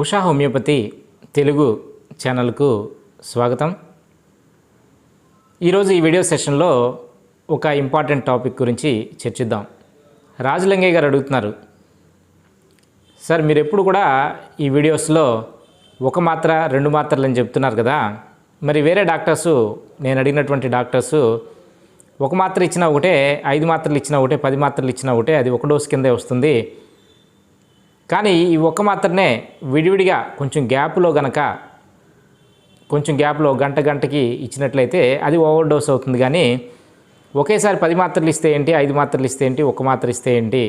Usha homeopathy Telugu ఛానల్కు స్వాగతం. ఈరోజు ఈ వీడియో సెషన్లో ఒక ఇంపార్టెంట్ టాపిక్ గురించి చర్చిద్దాం. రాజలింగయ్య గారు అడుగుతున్నారు. సార్ మీరు ఎప్పుడు కూడా ఈ వీడియోస్లో ఒక మాత్ర రెండు మాత్రలు అని చెప్తున్నారు కదా. మరి వేరే డాక్టర్సు నేను అడిగినటువంటి డాక్టర్సు ఒక మాత్ర ఇచ్చినా ఒకటే ఐదు మాత్రలు ఇచ్చినా ఒకటే పది మాత్రలు ఇచ్చినా ఒకటే అది ఒక డోస్ కిందే వస్తుంది. కానీ ఈ ఒక్క మాత్రమే విడివిడిగా కొంచెం గ్యాప్లో గనక కొంచెం గ్యాప్లో గంట గంటకి ఇచ్చినట్లయితే అది ఓవర్ డోస్ అవుతుంది. కానీ ఒకేసారి పది మాత్రలు ఇస్తే ఏంటి ఐదు మాత్రలు ఇస్తే ఏంటి ఒక మాత్ర ఇస్తే ఏంటి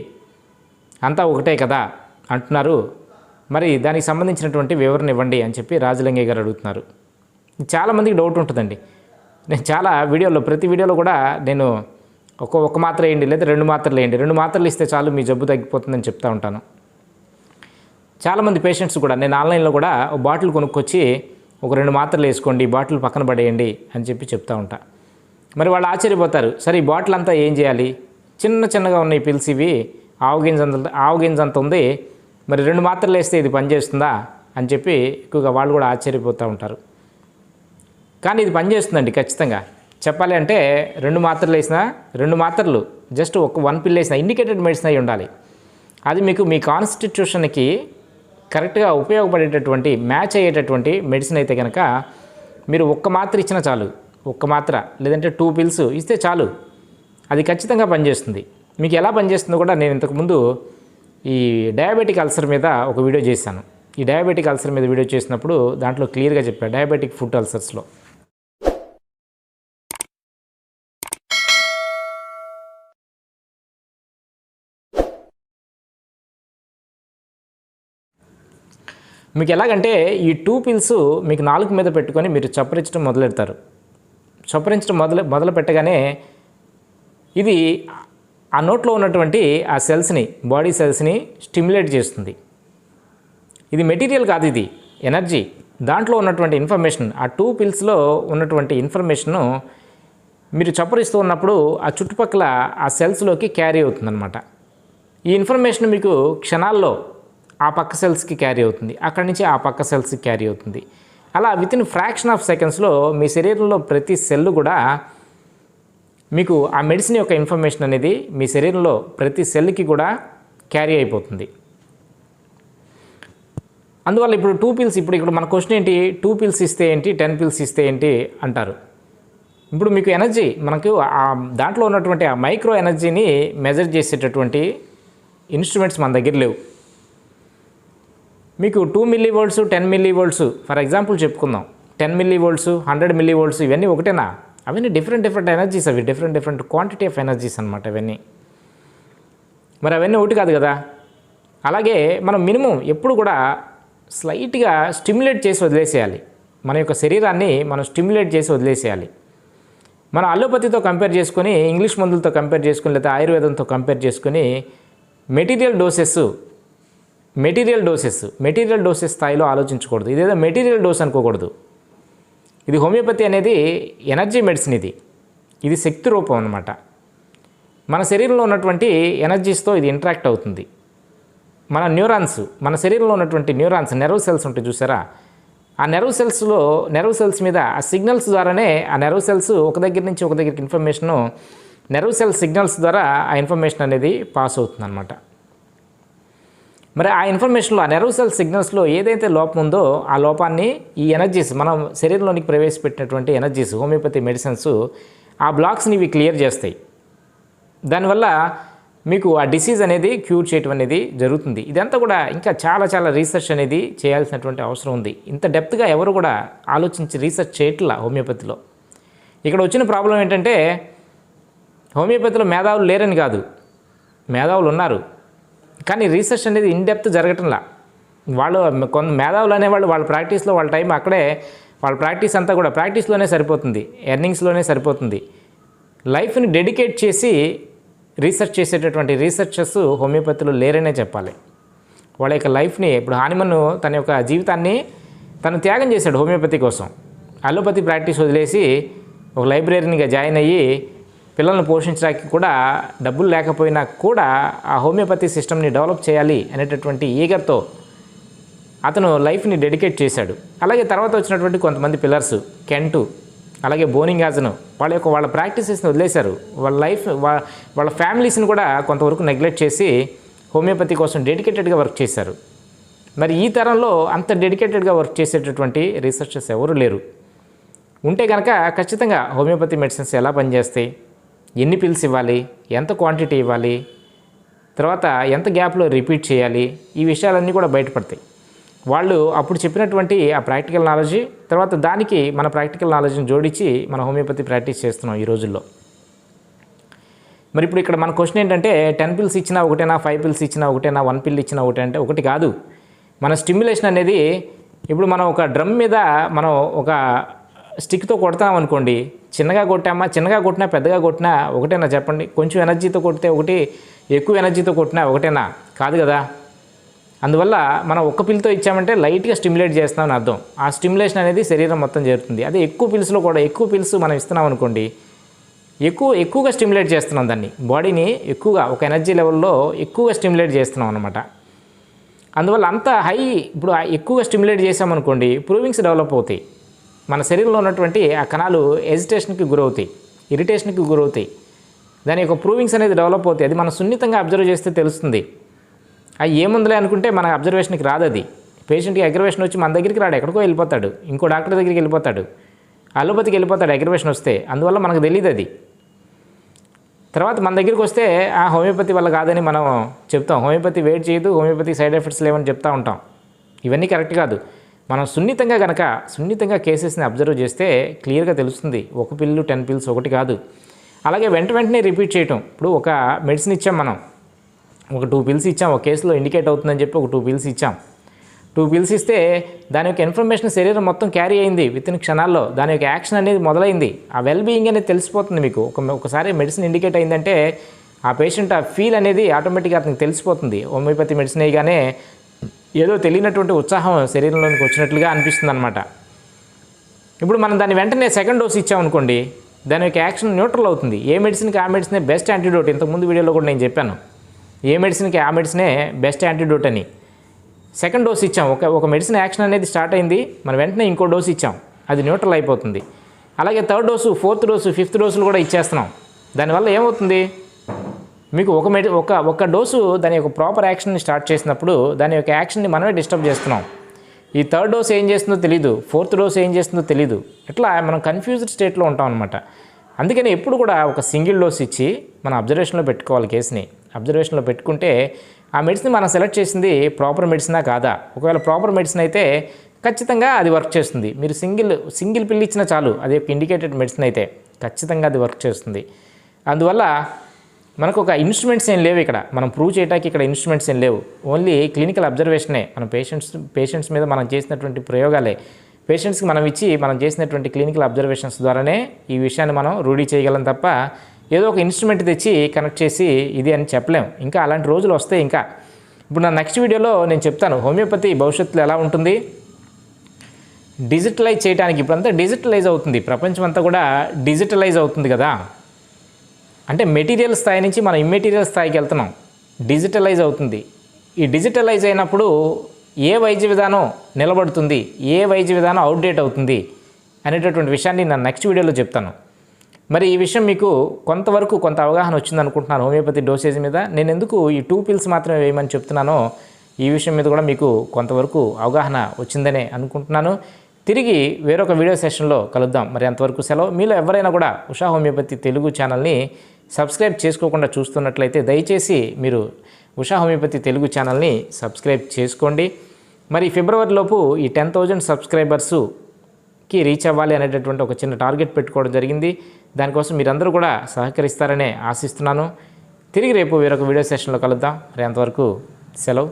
అంతా ఒకటే కదా అంటున్నారు. మరి దానికి సంబంధించినటువంటి వివరణ ఇవ్వండి అని చెప్పి రాజలింగయ్య గారు అడుగుతున్నారు. చాలామందికి డౌట్ ఉంటుందండి. నేను చాలా వీడియోలో ప్రతి వీడియోలో కూడా నేను ఒక ఒక మాత్ర వేయండి లేదా రెండు మాత్రలు వేయండి. రెండు మాత్రలు ఇస్తే చాలు మీ జబ్బు తగ్గిపోతుందని చెప్తా ఉంటాను. చాలామంది పేషెంట్స్ కూడా నేను ఆన్లైన్లో కూడా ఒక బాటిల్ కొనుక్కొచ్చి ఒక రెండు మాత్రలు వేసుకోండి బాటిల్ పక్కన పడేయండి అని చెప్పి చెప్తా ఉంటా. మరి వాళ్ళు ఆశ్చర్యపోతారు సరే ఈ బాటిల్ అంతా ఏం చేయాలి? చిన్న చిన్నగా ఉన్నాయి పిల్స్ ఇవి ఆవు గింజ అంత ఆవు గింజ అంత ఉంది మరి రెండు మాత్రలు వేస్తే ఇది పనిచేస్తుందా? అని చెప్పి ఎక్కువగా వాళ్ళు కూడా ఆశ్చర్యపోతూ ఉంటారు. కానీ ఇది పనిచేస్తుందండి ఖచ్చితంగా. చెప్పాలి అంటే రెండు మాత్రలు వేసినా రెండు మాత్రలు జస్ట్ ఒక వన్ పిల్ వేసిన ఇండికేటెడ్ మెడిసిన్ అయి ఉండాలి. అది మీకు మీ కాన్స్టిట్యూషన్కి కరెక్ట్గా ఉపయోగపడేటటువంటి మ్యాచ్ అయ్యేటటువంటి మెడిసిన్ అయితే కనుక మీరు ఒక్క మాత్ర ఇచ్చినా చాలు. ఒక్క మాత్ర. లేదంటే టూ పిల్స్ ఇస్తే చాలు. అది ఖచ్చితంగా పనిచేస్తుంది. మీకు ఎలా పనిచేస్తుందో కూడా నేను ఇంతకుముందు ఈ డయాబెటిక్ అల్సర్ మీద ఒక వీడియో చేశాను. ఈ డయాబెటిక్ అల్సర్ మీద వీడియో చేసినప్పుడు దాంట్లో క్లియర్గా చెప్పాను డయాబెటిక్ ఫుడ్ అల్సర్స్లో. మీకు ఎలాగంటే ఈ టూ పిల్స్ మీకు నాలుగు మీద పెట్టుకొని మీరు చప్పరించడం మొదలెడతారు. చప్పరించడం మొదలు మొదలు పెట్టగానే ఇది ఆ నోట్లో ఉన్నటువంటి ఆ సెల్స్ని బాడీ సెల్స్ని స్టిమ్యులేట్ చేస్తుంది. ఇది మెటీరియల్ కాదు ఇది ఎనర్జీ దాంట్లో ఉన్నటువంటి ఇన్ఫర్మేషన్ ఆ టూ పిల్స్లో ఉన్నటువంటి ఇన్ఫర్మేషను మీరు చప్పరిస్తూ ఉన్నప్పుడు ఆ చుట్టుపక్కల ఆ సెల్స్లోకి క్యారీ అవుతుందన్నమాట. ఈ ఇన్ఫర్మేషన్ మీకు క్షణాల్లో ఆ పక్క సెల్స్కి క్యారీ అవుతుంది. అక్కడి నుంచి ఆ పక్క సెల్స్కి క్యారీ అవుతుంది. అలా విత్ ఇన్ ఫ్రాక్షన్ ఆఫ్ సెకండ్స్లో మీ శరీరంలో ప్రతి సెల్ కూడా మీకు ఆ మెడిసిన్ యొక్క ఇన్ఫర్మేషన్ అనేది మీ శరీరంలో ప్రతి సెల్కి కూడా క్యారీ అయిపోతుంది. అందువల్ల ఇప్పుడు టూ పిల్స్ ఇప్పుడు ఇక్కడ మన క్వశ్చన్ ఏంటి? టూ పిల్స్ ఇస్తే ఏంటి? టెన్ పిల్స్ ఇస్తే ఏంటి? అంటారు. ఇప్పుడు మీకు ఎనర్జీ మనకు ఆ దాంట్లో ఉన్నటువంటి ఆ మైక్రో ఎనర్జీని మెజర్ చేసేటటువంటి ఇన్స్ట్రుమెంట్స్ మన దగ్గర లేవు. మీకు two millivolts ten millivolts for example చెప్పుకుందాం. Ten millivolts hundred millivolts ఇవన్నీ ఒకటేనా? అవన్నీ డిఫరెంట్ డిఫరెంట్ ఎనర్జీస్ అవి different different quantity of energies అనమాట అవన్నీ. మరి అవన్నీ ఒకటి కాదు కదా? అలాగే మనం మినిమం ఎప్పుడు కూడా స్లైట్గా స్టిమ్యులేట్ చేసి వదిలేసేయాలి. మన యొక్క శరీరాన్ని మనం స్టిమ్యులేట్ చేసి వదిలేసేయాలి. మనం అలోపతితో కంపేర్ చేసుకొని ఇంగ్లీష్ మందులతో కంపేర్ చేసుకొని లేదా ఆయుర్వేదంతో కంపేర్ చేసుకొని material doses material doses material doses స్థాయిలో ఆలోచించకూడదు. ఇదేదో మెటీరియల్ డోస్ అనుకోకూడదు. ఇది హోమియోపతి అనేది ఎనర్జీ మెడిసిన్ ఇది. ఇది శక్తి రూపం అనమాట మన శరీరంలో ఉన్నటువంటి ఎనర్జీస్తో ఇది ఇంటరాక్ట్ అవుతుంది. మన న్యూరాన్స్ మన శరీరంలో ఉన్నటువంటి న్యూరాన్స్ నెర్వ్ సెల్స్ ఉంటాయి చూసారా? ఆ నెర్వ్ సెల్స్లో నెర్వ్ సెల్స్ మీద ఆ సిగ్నల్స్ ద్వారానే ఆ నెర్వ్ సెల్స్ ఒక దగ్గర నుంచి ఒక దగ్గరికి ఇన్ఫర్మేషను నెర్వ్ సెల్ సిగ్నల్స్ ద్వారా ఆ ఇన్ఫర్మేషన్ అనేది పాస్ అవుతుంది అనమాట మరి ఆ ఇన్ఫర్మేషన్లో ఆ నెర్వ్ సెల్ సిగ్నల్స్లో ఏదైతే లోపం ఉందో ఆ లోపాన్ని ఈ ఎనర్జీస్ మనం శరీరంలోనికి ప్రవేశపెట్టినటువంటి ఎనర్జీస్ హోమియోపతి మెడిసిన్స్ ఆ బ్లాక్స్ని ఇవి క్లియర్ చేస్తాయి. దానివల్ల మీకు ఆ డిసీజ్ అనేది క్యూర్ చేయటం అనేది జరుగుతుంది. ఇదంతా కూడా ఇంకా చాలా చాలా రీసెర్చ్ అనేది చేయాల్సినటువంటి అవసరం ఉంది. ఇంత డెప్త్గా ఎవరు కూడా ఆలోచించి రీసెర్చ్ చేయట్లా హోమియోపతిలో ఇక్కడ వచ్చిన ప్రాబ్లం ఏంటంటే హోమియోపతిలో మేధావులు లేరని కాదు. మేధావులు ఉన్నారు. కానీ రీసెర్చ్ అనేది ఇన్ డెప్త్ జరగటంలా. వాళ్ళు కొంత మేధావులు అనేవాళ్ళు వాళ్ళ ప్రాక్టీస్లో వాళ్ళ టైం అక్కడే వాళ్ళ ప్రాక్టీస్ అంతా కూడా ప్రాక్టీస్లోనే సరిపోతుంది. ఎర్నింగ్స్లోనే సరిపోతుంది. లైఫ్ని డెడికేట్ చేసి రీసెర్చ్ చేసేటటువంటి రీసెర్చర్స్ హోమియోపతిలో లేరనే చెప్పాలి. వాళ్ళ యొక్క లైఫ్ని ఇప్పుడు హానిమన్ తన యొక్క జీవితాన్ని తను త్యాగం చేశాడు హోమియోపతి కోసం. అలోపతి ప్రాక్టీస్ వదిలేసి ఒక లైబ్రరీనిగా జాయిన్ అయ్యి పిల్లల్ని పోషించడానికి కూడా డబ్బులు లేకపోయినా కూడా ఆ హోమియోపతి సిస్టమ్ని డెవలప్ చేయాలి అనేటటువంటి ఈగర్తో అతను లైఫ్ని డెడికేట్ చేశాడు. అలాగే తర్వాత వచ్చినటువంటి కొంతమంది పిల్లర్స్ కెంటు అలాగే బోనింగాజను వాళ్ళ యొక్క వాళ్ళ ప్రాక్టీసెస్ని వదిలేశారు. వాళ్ళ లైఫ్ వాళ్ళ ఫ్యామిలీస్ని కూడా కొంతవరకు నెగ్లెక్ట్ చేసి హోమియోపతి కోసం డెడికేటెడ్గా వర్క్ చేశారు. మరి ఈ తరంలో అంత డెడికేటెడ్గా వర్క్ చేసేటటువంటి రీసెర్చర్స్ ఎవరు లేరు. ఉంటే కనుక ఖచ్చితంగా హోమియోపతి మెడిసిన్స్ ఎలా పనిచేస్తాయి? ఎన్ని పిల్స్ ఇవ్వాలి? ఎంత క్వాంటిటీ ఇవ్వాలి? తర్వాత ఎంత గ్యాప్లో రిపీట్ చేయాలి? ఈ విషయాలన్నీ కూడా బయటపడతాయి. వాళ్ళు అప్పుడు చెప్పినటువంటి ఆ ప్రాక్టికల్ నాలెడ్జ్ తర్వాత దానికి మన ప్రాక్టికల్ నాలెడ్జ్ని జోడించి మన హోమియోపతి ప్రాక్టీస్ చేస్తున్నాం ఈ రోజుల్లో. మరి ఇప్పుడు ఇక్కడ మన క్వశ్చన్ ఏంటంటే టెన్ పిల్స్ ఇచ్చినా ఒకటేనా ఫైవ్ పిల్స్ ఇచ్చినా ఒకటేనా వన్ పిల్ ఇచ్చినా ఒకటే అంటే ఒకటి కాదు. మన స్టిమ్యులేషన్ అనేది ఇప్పుడు మనం ఒక డ్రమ్ మీద మనం ఒక స్టిక్తో కొడతాం అనుకోండి చిన్నగా కొట్టామా చిన్నగా కొట్టినా పెద్దగా కొట్టినా ఒకటేనా చెప్పండి? కొంచెం ఎనర్జీతో కొడితే ఒకటి ఎక్కువ ఎనర్జీతో కొట్టినా ఒకటేనా? కాదు కదా. అందువల్ల మనం ఒక్క పిల్తో ఇచ్చామంటే లైట్గా స్టిమ్యులేట్ చేస్తామని అర్థం. ఆ స్టిమ్యులేషన్ అనేది శరీరం మొత్తం చేరుతుంది. అదే ఎక్కువ పిల్స్లో కూడా ఎక్కువ పిల్స్ మనం ఇస్తున్నాం అనుకోండి ఎక్కువ ఎక్కువగా స్టిమ్యులేట్ చేస్తున్నాం దాన్ని. బాడీని ఎక్కువగా ఒక ఎనర్జీ లెవెల్లో ఎక్కువగా స్టిమ్యులేట్ చేస్తున్నాం అనమాట అందువల్ల అంత హై ఇప్పుడు ఎక్కువగా స్టిమ్యులేట్ చేసామనుకోండి ప్రూవింగ్స్ డెవలప్ అవుతాయి. మన శరీరంలో ఉన్నటువంటి ఆ కణాలు ఎజిటేషన్కి గురవుతాయి ఇరిటేషన్కి గురవుతాయి. దాని యొక్క ప్రూవింగ్స్ అనేది డెవలప్ అవుతాయి. అది మనం సున్నితంగా అబ్జర్వ్ చేస్తే తెలుస్తుంది. అవి ఏముందిలే అనుకుంటే మన అబ్జర్వేషన్కి రాదు అది. పేషెంట్కి అగ్రవేషన్ వచ్చి మన దగ్గరికి రాడు ఎక్కడికో వెళ్ళిపోతాడు. ఇంకో డాక్టర్ దగ్గరికి వెళ్ళిపోతాడు. అలోపతికి వెళ్ళిపోతాడు అగ్రవేషన్ వస్తే. అందువల్ల మనకు తెలియదు అది. తర్వాత మన దగ్గరికి వస్తే ఆ హోమియోపతి వల్ల కాదని మనం చెప్తాం. హోమియోపతి వెయిట్ చేయదు హోమియోపతి సైడ్ ఎఫెక్ట్స్ లేవని చెప్తూ ఉంటాం. ఇవన్నీ కరెక్ట్ కాదు. మనం సున్నితంగా కనుక సున్నితంగా కేసెస్ని అబ్జర్వ్ చేస్తే క్లియర్గా తెలుస్తుంది. ఒక పిల్లు టెన్ పిల్స్ ఒకటి కాదు. అలాగే వెంట వెంటనే రిపీట్ చేయటం. ఇప్పుడు ఒక మెడిసిన్ ఇచ్చాం మనం. ఒక టూ పిల్స్ ఇచ్చాం. ఒక కేసులో ఇండికేట్ అవుతుందని చెప్పి ఒక టూ పిల్స్ ఇచ్చాం. టూ పిల్స్ ఇస్తే దాని యొక్క ఇన్ఫర్మేషన్ శరీరం మొత్తం క్యారీ అయింది విత్ ఇన్ క్షణాల్లో. దాని యొక్క యాక్షన్ అనేది మొదలైంది. ఆ వెల్ బీయింగ్ అనేది తెలిసిపోతుంది మీకు. ఒక ఒకసారి మెడిసిన్ ఇండికేట్ అయిందంటే ఆ పేషెంట్ ఆ ఫీల్ అనేది ఆటోమేటిక్గా అతనికి తెలిసిపోతుంది. హోమియోపతి మెడిసిన్ అయ్యగానే ఏదో తెలియనటువంటి ఉత్సాహం శరీరంలోనికి వచ్చినట్లుగా అనిపిస్తుంది అనమాట ఇప్పుడు మనం దాన్ని వెంటనే సెకండ్ డోస్ ఇచ్చామనుకోండి దాని యొక్క యాక్షన్ న్యూట్రల్ అవుతుంది. ఏ మెడిసిన్కి ఆ మెడిసినే బెస్ట్ యాంటీడోట్? ఇంతకుముందు వీడియోలో కూడా నేను చెప్పాను. ఏ మెడిసిన్కి ఆ మెడిసినే బెస్ట్ యాంటీడోట్ అని. సెకండ్ డోస్ ఇచ్చాం. ఒక ఒక మెడిసిన్ యాక్షన్ అనేది స్టార్ట్ అయింది మనం వెంటనే ఇంకో డోస్ ఇచ్చాం. అది న్యూట్రల్ అయిపోతుంది. అలాగే third dose fourth dose fifth డోసులు కూడా ఇచ్చేస్తున్నాం. దానివల్ల ఏమవుతుంది? మీకు ఒక మెడి ఒక ఒక డోసు దాని యొక్క ప్రాపర్ యాక్షన్ని స్టార్ట్ చేసినప్పుడు దాని యొక్క యాక్షన్ని మనమే డిస్టర్బ్ చేస్తున్నాం. ఈ థర్డ్ డోస్ ఏం చేస్తుందో తెలియదు ఫోర్త్ డోస్ ఏం చేస్తుందో తెలియదు ఇట్లా మనం కన్ఫ్యూజ్డ్ స్టేట్లో ఉంటాం అనమాట అందుకని ఎప్పుడు కూడా ఒక సింగిల్ డోస్ ఇచ్చి మన అబ్జర్వేషన్లో పెట్టుకోవాలి కేసుని. అబ్జర్వేషన్లో పెట్టుకుంటే ఆ మెడిసిన్ మనం సెలెక్ట్ చేసింది ప్రాపర్ మెడిసినా కాదా? ఒకవేళ ప్రాపర్ మెడిసిన్ అయితే ఖచ్చితంగా అది వర్క్ చేస్తుంది. మీరు సింగిల్ సింగిల్ పిల్ ఇచ్చినా చాలు. అది ఒక ఇండికేటెడ్ మెడిసిన్ అయితే ఖచ్చితంగా అది వర్క్ చేస్తుంది. అందువల్ల మనకు ఒక ఇన్స్ట్రుమెంట్స్ ఏం లేవు ఇక్కడ. మనం ప్రూవ్ చేయడానికి ఇక్కడ ఇన్స్ట్రుమెంట్స్ ఏం లేవు. ఓన్లీ క్లినికల్ అబ్జర్వేషనే. మన పేషెంట్స్ పేషెంట్స్ మీద మనం చేసినటువంటి ప్రయోగాలే. పేషెంట్స్కి మనం ఇచ్చి మనం చేసినటువంటి క్లినికల్ అబ్జర్వేషన్స్ ద్వారానే ఈ విషయాన్ని మనం రూఢీ చేయగలం తప్ప ఏదో ఒక ఇన్స్ట్రుమెంట్ తెచ్చి కనెక్ట్ చేసి ఇది అని చెప్పలేం. ఇంకా అలాంటి రోజులు వస్తాయి ఇంకా. ఇప్పుడు నా నెక్స్ట్ వీడియోలో నేను చెప్తాను. హోమియోపతి భవిష్యత్తులో ఎలా ఉంటుంది? డిజిటలైజ్ చేయడానికి ఇప్పుడంతా డిజిటలైజ్ అవుతుంది. ప్రపంచం అంతా కూడా డిజిటలైజ్ అవుతుంది కదా. అంటే మెటీరియల్ స్థాయి నుంచి మనం ఇమ్మెటీరియల్ స్థాయికి వెళ్తున్నాం. డిజిటలైజ్ అవుతుంది. ఈ డిజిటలైజ్ అయినప్పుడు ఏ వైద్య విధానం నిలబడుతుంది ఏ వైద్య విధానం అవుట్డేట్ అవుతుంది అనేటటువంటి విషయాన్ని నేను నెక్స్ట్ వీడియోలో చెప్తాను. మరి ఈ విషయం మీకు కొంతవరకు కొంత అవగాహన వచ్చింది అనుకుంటున్నాను హోమియోపతి డోసేజ్ మీద. నేను ఎందుకు ఈ టూ పిల్స్ మాత్రమే వేయమని చెప్తున్నానో ఈ విషయం మీద కూడా మీకు కొంతవరకు అవగాహన వచ్చిందనే అనుకుంటున్నాను. తిరిగి వేరొక వీడియో సెషన్లో కలుద్దాం. మరి అంతవరకు సెలవు. మీలో ఎవరైనా కూడా ఉషా హోమియోపతి తెలుగు ఛానల్ని సబ్స్క్రైబ్ చేసుకోకుండా చూస్తున్నట్లయితే దయచేసి మీరు ఉషా హోమియోపతి తెలుగు ఛానల్ని సబ్స్క్రైబ్ చేసుకోండి. మరి ఫిబ్రవరిలోపు ఈ టెన్ థౌజండ్ సబ్స్క్రైబర్స్కి రీచ్ అవ్వాలి అనేటటువంటి ఒక చిన్న టార్గెట్ పెట్టుకోవడం జరిగింది. దానికోసం మీరందరూ కూడా సహకరిస్తారనే ఆశిస్తున్నాను. తిరిగి రేపు వేరొక వీడియో సెషన్లో కలుద్దాం. మరి అంతవరకు సెలవు.